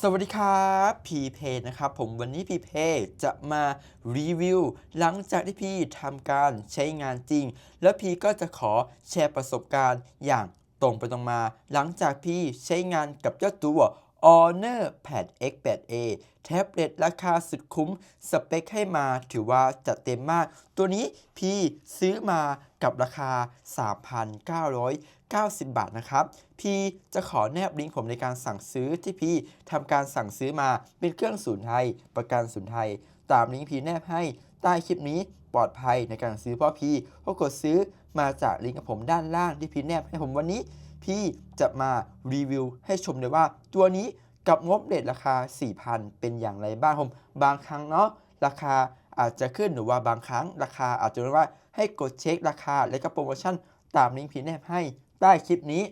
สวัสดีครับพีเพนะครับผมวันนี้พีเพจะมารีวิวหลังจากที่พี่ทำการใช้งานจริง แล้วพี่ก็จะขอแชร์ประสบการณ์อย่างตรงไปตรงมา หลังจากพี่ใช้งานกับเจ้าตัว Honor Pad X8A แท็บเล็ตราคาสุดคุ้ม สเปคให้มาถือว่าจัดเต็มมาก ตัวนี้พี่ซื้อมากับราคา 90 บาทนะครับพี่จะขอแนบลิงก์ผมในการสั่งซื้อที่พี่ทำการสั่งซื้อมาเป็นเครื่องศูนย์ไทย ประกันศูนย์ไทย ตามลิงก์พี่แนบให้ใต้คลิปนี้ปลอดภัยในการซื้อเพราะพี่ก็กดซื้อมาจากลิงก์ของผมด้านล่างที่พี่แนบให้ผมวันนี้พี่จะมารีวิวให้ชมเลยว่าตัวนี้กับงบเรทราคา 4,000 เป็นอย่างไรบ้างผมบางครั้งเนาะราคาอาจจะขึ้นหรือว่าบางครั้งราคาอาจจะว่าให้กดเช็คราคาและก็โปรโมชั่นตามลิงก์พี่แนบให้ ใต้คลิปนี้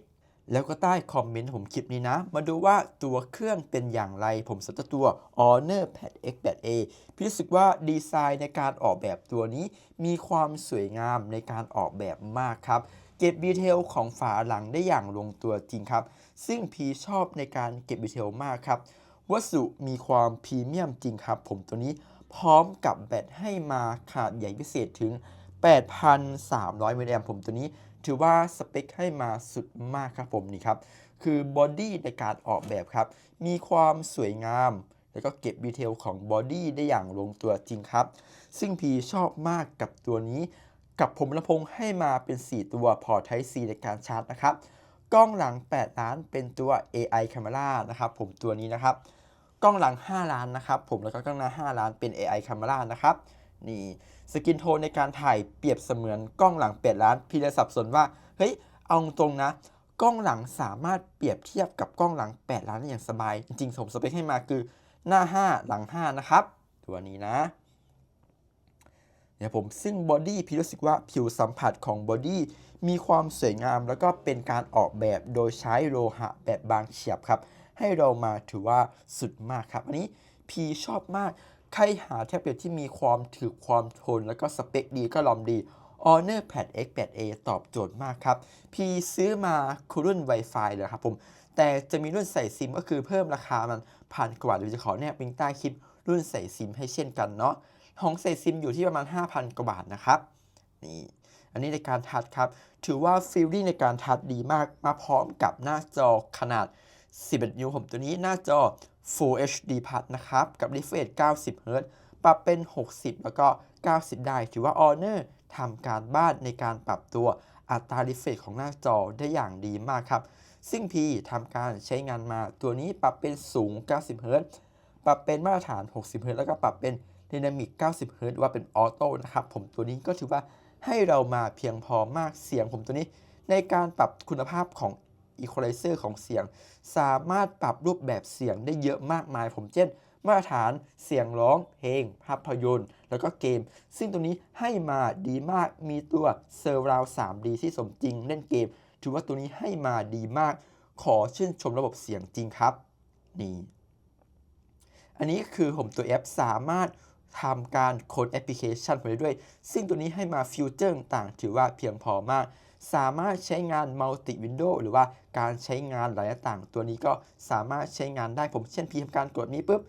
แล้วก็ใต้คอมเมนต์ผมคลิปนี้นะ มาดูว่าตัวเครื่องเป็นอย่างไร ผมสำหรับตัว Honor Pad X8A พี่รู้สึกว่าดีไซน์ในการออกแบบตัวนี้ มีความสวยงามในการออกแบบมากครับเก็บดีเทลของฝาหลังได้อย่างลงตัวจริงครับ ซึ่งพีชอบในการเก็บดีเทลมากครับ วัสดุมีความพรีเมียมจริงครับ ผมตัวนี้พร้อมกับแบตให้มาขนาดใหญ่พิเศษถึง 8,300มิลลิแอมป์ผมตัวนี้ถือว่าสเปคให้มาสุดมากครับผมนี่ครับ คือบอดี้ในการออกแบบครับ มีความสวยงาม แล้วก็เก็บดีเทลของบอดี้ได้อย่างลงตัวจริงครับ ซึ่งพีชอบมากกับตัวนี้ กับผมลำโพงให้มาเป็น 4 ตัวพอร์ต Type C ในการชาร์จนะครับ กล้องหลัง 8 ล้านเป็นตัว AI Camera นะครับผมตัวนี้นะครับ กล้องหลัง 5 ล้านนะครับผมแล้วก็กล้องหน้า 5 ล้านเป็น AI Camera นะครับ นี่สกินโทนในการถ่ายเปรียบเสมือนกล้องหลัง8ล้านพี่เลยสับสนว่าเฮ้ยเอาตรงนะ กล้องหลังสามารถเปรียบเทียบกับกล้องหลัง8ล้านได้อย่างสบาย จริงๆผมสเปคให้มาคือหน้า 5 หลัง 5 นะครับ ตัวนี้นะเนี่ยผมซึ่งบอดี้พี่รู้สึกว่าผิวสัมผัสของบอดี้มีความสวยงาม แล้วก็เป็นการออกแบบโดยใช้โลหะแบบบางเฉียบครับ ให้เรามาถือว่าสุดมากครับ อันนี้พีชอบมาก ใครหาแท็บเล็ตที่มีความถือความทน แล้วก็สเปคดีก็ลองดี Honor Pad X8A ตอบโจทย์มากครับ พีซื้อมาคือรุ่น Wi-Fi เลยครับผม แต่จะมีรุ่นใส่ซิมก็คือเพิ่มราคามันพันกว่าเดี๋ยวจะขอแนบลิงก์ใต้คลิปรุ่นใส่ซิมให้เช่นกันเนาะของใส่ซิมอยู่ที่ประมาณ 5,000 กว่าบาทนะครับ นี่ อันนี้ในการทัชครับ ถือว่าฟีลลิ่งในการทัชดีมาก มาพร้อมกับหน้าจอขนาด 11 นิ้วผมตัวนี้หน้าจอ Full HD Plus นะครับ กับ refresh 90 Hz ปรับเป็น 60 แล้วก็ 90 ได้ ถือว่า Honor ทำการบ้านในการปรับตัวอัตรา refresh ของหน้าจอได้อย่างดีมากครับ ซึ่งพีทำการใช้งานมาตัวนี้ปรับเป็นสูง 90 Hz ปรับเป็นมาตรฐาน 60 Hz แล้วก็ปรับเป็นดินามิก90เฮิรตซ์ว่าเป็นออโต้นะครับ ผมตัวนี้ก็ถือว่าให้เรามาเพียงพอมากเสียงผมตัวนี้ ในการปรับคุณภาพของ Equalizer ของเสียง สามารถปรับรูปแบบเสียงได้เยอะมากมาย ผมเช่น มาตรฐานเสียงร้อง เพลง ภาพยนตร์ แล้วก็เกม ซึ่งตัวนี้ให้มาดีมากมีตัวเซอร์ราว 3D ที่สมจริงเล่นเกม ถือว่าตัวนี้ให้มาดีมาก ขอชื่นชมระบบเสียงจริงครับ นี่ อันนี้คือผมตัวแอปสามารถ ทำการโค้ดแอปพลิเคชันไปด้วย ซึ่งตัวนี้ให้มาฟิวเจอร์ต่างถือว่าเพียงพอมาก สามารถใช้งานมัลติวินโดว์หรือว่าการใช้งานหลายต่าง ตัวนี้ก็สามารถใช้งานได้ผมเช่นพีทำการกดนี้ปุ๊บ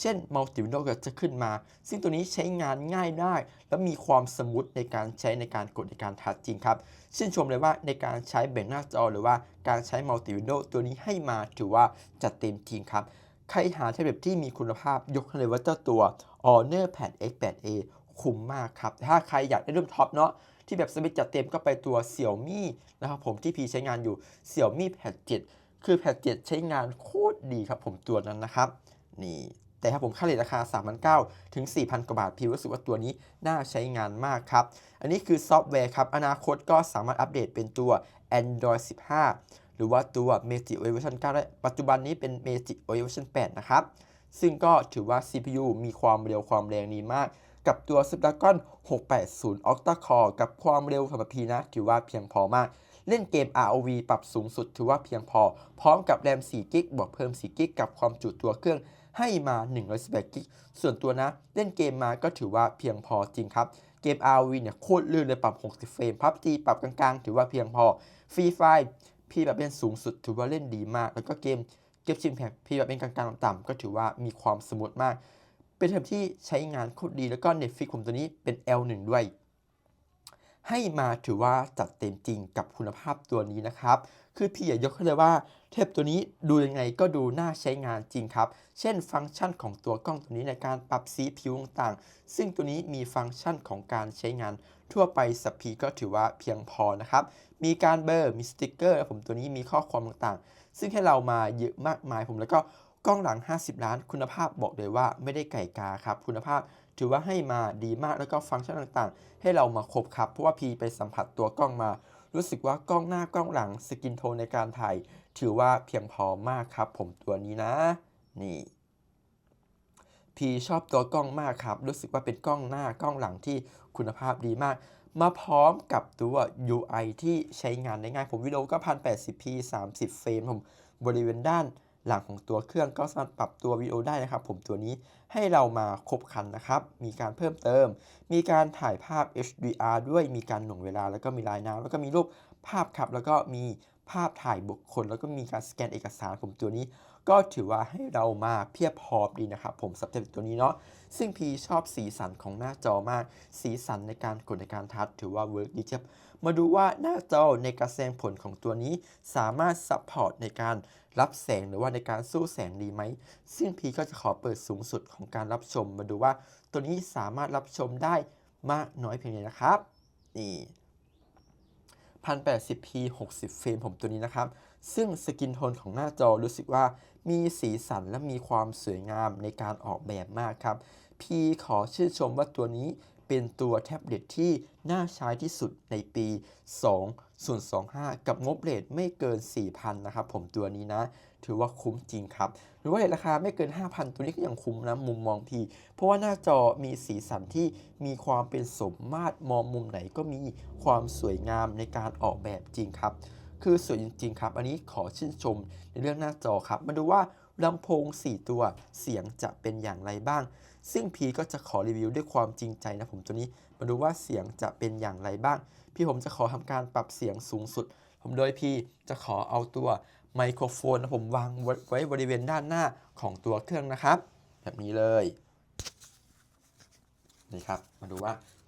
เช่นมัลติวินโดว์ก็จะขึ้นมา ซึ่งตัวนี้ใช้งานง่ายได้ และมีความสมูทในการใช้ในการกดในการทัชจริงครับชื่นชมเลยว่าในการใช้แบ่งหน้าจอ หรือว่าการใช้มัลติวินโดว์ตัวนี้ให้มาถือว่าจัดเต็มจริงครับใครหาแท็บเล็ตที่มีคุณภาพยกให้เลยว่าเจ้าตัว Honor Pad X8A คุ้มมากครับ ถ้าใครอยากได้รุ่นท็อปเนาะที่แบบสเปคจัดเต็มก็ไปตัว Xiaomi นะครับผมที่พีใช้งานอยู่ Xiaomi Pad 7 คือ Pad 7 ใช้งานโคตรดีครับผมตัวนั้นนะครับ นี่ แต่ถ้าผมค่าเลทราคา 3,900ถึง 4,000 กว่าบาท พี่รู้สึกว่าตัวนี้น่าใช้งานมากครับ อันนี้คือซอฟต์แวร์ครับ อนาคตก็สามารถอัปเดตเป็นตัว Android 15 หรือว่าตัว Magic OS เวอร์ชัน9ได้ปัจจุบันนี้เป็น Magic OS เวอร์ชัน8นะครับ ซึ่งก็ถือว่า CPU มีความเร็วความแรงดีมาก กับตัว Snapdragon 680 Octa Core กับความเร็วสำหรับพีนะ ถือว่าเพียงพอมาก เล่นเกม ROV ปรับสูงสุดถือว่าเพียงพอ พร้อมกับแรม4กิกบวกเพิ่ม4กิกกับความจุตัวเครื่องให้มา118กิกส่วนตัวนะ เล่นเกมมาก็ถือว่าเพียงพอจริงครับ เกม ROV เนี่ยโคตรลื่นเลยปรับ 60 เฟรม PUBG ปรับกลางๆ ถือว่าเพียงพอ Free Fire พี่แบบเล่นสูงสุดถือว่าเล่นดีมาก แล้วก็เกม ก็บชิมแพพีแบบเป็นกลางๆต่ำๆก็ถือว่ามีความสมูทมาก เป็นเทปที่ใช้งานโคตรดีแล้วก็ Netflix ผมตัวนี้เป็น L1 ด้วย ให้มาถือว่าจัดเต็มจริงกับคุณภาพตัวนี้นะครับ คือพี่อยากยกให้เลยว่าเทปตัวนี้ดูยังไงก็ดูน่าใช้งานจริงครับ เช่นฟังก์ชันของตัวกล้องตัวนี้ในการปรับสีผิวต่างๆ ซึ่งตัวนี้มีฟังก์ชันของการใช้งานทั่วไปสัพพีก็ถือว่าเพียงพอนะครับ มีการเบอร์ มีสติกเกอร์ผมตัวนี้มีข้อความต่างๆ ซึ่งให้เรามาเยอะมากมายผมแล้วก็กล้องหลัง 50 ล้าน คุณภาพบอกเลยว่าไม่ได้ไก่กาครับ คุณภาพถือว่าให้มาดีมากแล้วก็ฟังก์ชันต่างๆ ให้เรามาครบครับ เพราะว่าพีไปสัมผัสตัวกล้องมา รู้สึกว่ากล้องหน้ากล้องหลังสกินโทนในการถ่ายถือว่าเพียงพอมากครับ ผมตัวนี้นะ นี่พีชอบตัวกล้องมากครับ รู้สึกว่าเป็นกล้องหน้ากล้องหลังที่คุณภาพดีมาก มาพร้อมกับตัว UI ที่ใช้งานได้ง่าย ผมวิดีโอก็ 1080p 30 เฟรมผมบริเวณด้าน หลังของตัวเครื่องก็สามารถปรับตัววิดีโอได้นะครับ ผมตัวนี้ให้เรามาครบคันนะครับ มีการเพิ่มเติม มีการถ่ายภาพ HDR ด้วยมีการหน่วงเวลา แล้วก็มีลายน้ำแล้วก็มีรูปภาพครับ แล้วก็มีภาพถ่ายบุคคล แล้วก็มีการสแกนเอกสารผมตัวนี้ ก็ถือว่าให้เรามาเพียบพร้อมดีนะครับ ผมสำหรับตัวนี้เนาะซึ่งพีชอบสีสันของหน้าจอมาก สีสันในการกดในการทัชถือว่าเวิร์กดีเจ็บ มาดูว่าหน้าจอในการแสดงผลของตัวนี้ สามารถซัพพอร์ตในการรับแสงหรือว่าในการสู้แสงดีไหม ซึ่งพีก็จะขอเปิดสูงสุดของการรับชม มาดูว่าตัวนี้สามารถรับชมได้มากน้อยเพียงใดนะครับ นี่ 1080p 60 เฟรมผมตัวนี้นะครับ ซึ่งสกินโทนของหน้าจอรู้สึกว่ามีสีสันและมีความสวยงามในการออกแบบมากครับ พีขอชื่นชมว่าตัวนี้ เป็นตัวแท็บเล็ตที่น่าใช้ที่สุดในปี2025 กับงบเลทไม่เกิน 4,000 นะครับผมตัวนี้นะ ถือว่าคุ้มจริงครับ หรือว่าเลทราคาไม่เกิน 5,000 ตัวนี้ก็ยังคุ้มนะ มุมมองพี่ เพราะว่าหน้าจอมีสีสันที่มีความเป็นสมมาตรมองมุมไหนก็มีความสวยงามในการออกแบบจริงครับ คือสวยจริงๆครับ อันนี้ขอชื่นชมในเรื่องหน้าจอครับ มาดูว่า ลำโพง 4 ตัวเสียงจะเป็นอย่างไรบ้าง ซึ่งพีก็จะขอรีวิวด้วยความจริงใจนะผมตัวนี้ มาดูว่าเสียงจะเป็นอย่างไรบ้าง พี่ผมจะขอทำการปรับเสียงสูงสุด ผมโดยพี่จะขอเอาตัวไมโครโฟนนะผมวางไว้บริเวณด้านหน้าของตัวเครื่องนะครับ แบบนี้เลยนี่ครับ มาดูว่า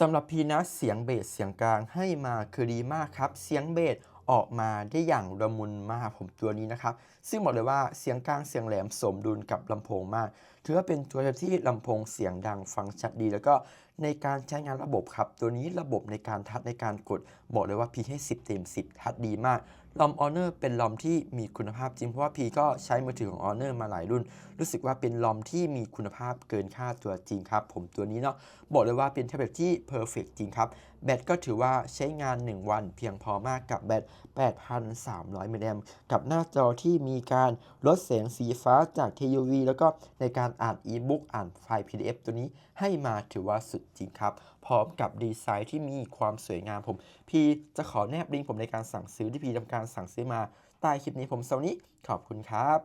สำหรับพีนะเสียงเบสเสียงกลางให้มาคือดีมากครับ เสียงเบสออกมาได้อย่างระมุนมากผมตัวนี้นะครับ ซึ่งบอกเลยว่าเสียงกลางเสียงแหลมสมดุลกับลำโพงมาก ถือว่าเป็นตัวที่ลำโพงเสียงดังฟังชัดดี แล้วก็ในการใช้งานระบบครับ ตัวนี้ระบบในการทัดในการกด บอกเลยว่าพีให้ 10 เต็ม 10 ทัดดีมาก ลอม Honor เป็นลอมที่มีคุณภาพจริง เพราะว่าพีก็ใช้มือถือของ Honor มาหลายรุ่น รู้สึกว่าเป็นลอมที่มีคุณภาพเกินค่าตัวจริงครับ ผมตัวนี้เนาะบอกเลยว่าเป็นแท็บเล็ตที่เพอร์เฟกจริงครับ แบตก็ถือว่าใช้งาน 1 วันเพียงพอมากกับแบต 8,300มิลลิแอมกับหน้าจอที่มีการลดแสงสีฟ้าจาก TUV แล้วก็ในการอ่านอีบุ๊กอ่านไฟล์ PDF ตัวนี้ให้มาถือว่าสุดจริงครับ พร้อมกับดีไซน์ที่มีความสวยงามผม พี่จะขอแนบลิงก์ผมในการสั่งซื้อที่พี่ทำการสั่งซื้อมาใต้คลิปนี้ผมสวันนี้ขอบคุณครับ